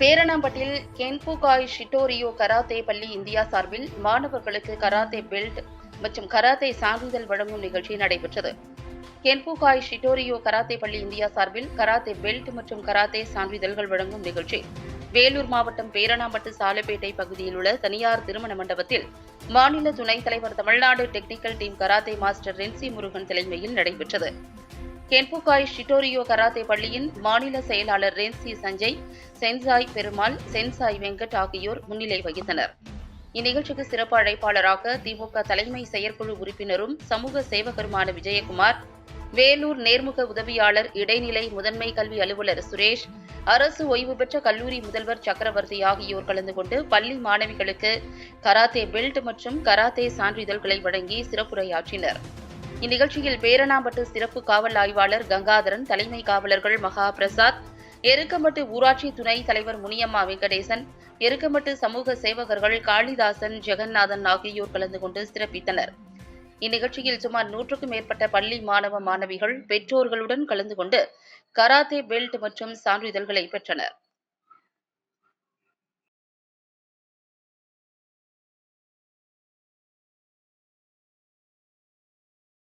பேரணாம்பட்டில் கென்புகாய் Shitoryu karate பள்ளி India சார்பில் மாணவர்களுக்கு கராத்தே பெல்ட் மற்றும் கராத்தே சான்றிதழ் வழங்கும் நிகழ்ச்சி நடைபெற்றது. கென்புகாய் ஷிட்டோரியோ கராத்தே பள்ளி இந்தியா சார்பில் கராத்தே பெல்ட் மற்றும் கராத்தே சான்றிதழ்கள் வழங்கும் நிகழ்ச்சி. வேலூர் மாவட்டம் பேரணாம்பட்டு சாலைப்பேட்டை பகுதியில் உள்ள தனியார் திருமண மண்டபத்தில் மாநில துணைத் தலைவர் Tamil Nadu technical team karate master renshi Murugan தலைமையில் நடைபெற்றது. கென்புகாய் ஷிட்டோரியோ கராத்தே பள்ளியின் மாநில செயலாளர் renshi Sanjay sensei Perumal sensei Venkat ஆகியோர் முன்னிலை வகித்தனர். இந்நிகழ்ச்சிக்கு சிறப்பு அழைப்பாளராக திமுக தலைமை செயற்குழு உறுப்பினரும் சமூக சேவகருமான விஜயகுமார் வேலூர் நேர்முக உதவியாளர் இடைநிலை முதன்மை கல்வி அலுவலர் சுரேஷ் அரசு ஓய்வு பெற்ற கல்லூரி முதல்வர் சக்கரவர்த்தி ஆகியோர் கலந்து கொண்டு பள்ளி மாணவிகளுக்கு கராத்தே பெல்ட் மற்றும் கராத்தே சான்றிதழ்களை வழங்கி சிறப்புரையாற்றினர். இந்நிகழ்ச்சியில் பேரணாம்பட்டு சிறப்பு காவல் ஆய்வாளர் கங்காதரன் தலைமை காவலர்கள் மகா பிரசாத் எருக்கம்பட்டு ஊராட்சி துணை தலைவர் முனியம்மா வெங்கடேசன் எருக்கம்பட்டு சமூக சேவகர்கள் காளிதாசன் ஜெகநாதன் ஆகியோர் கலந்து கொண்டு சிறப்பித்தனர். இந்நிகழ்ச்சியில் சுமார் நூற்றுக்கும் மேற்பட்ட பள்ளி மாணவ மாணவிகள் பெற்றோர்களுடன் கலந்து கொண்டு கராத்தே பெல்ட் மற்றும் சான்றிதழ்களை பெற்றனர்.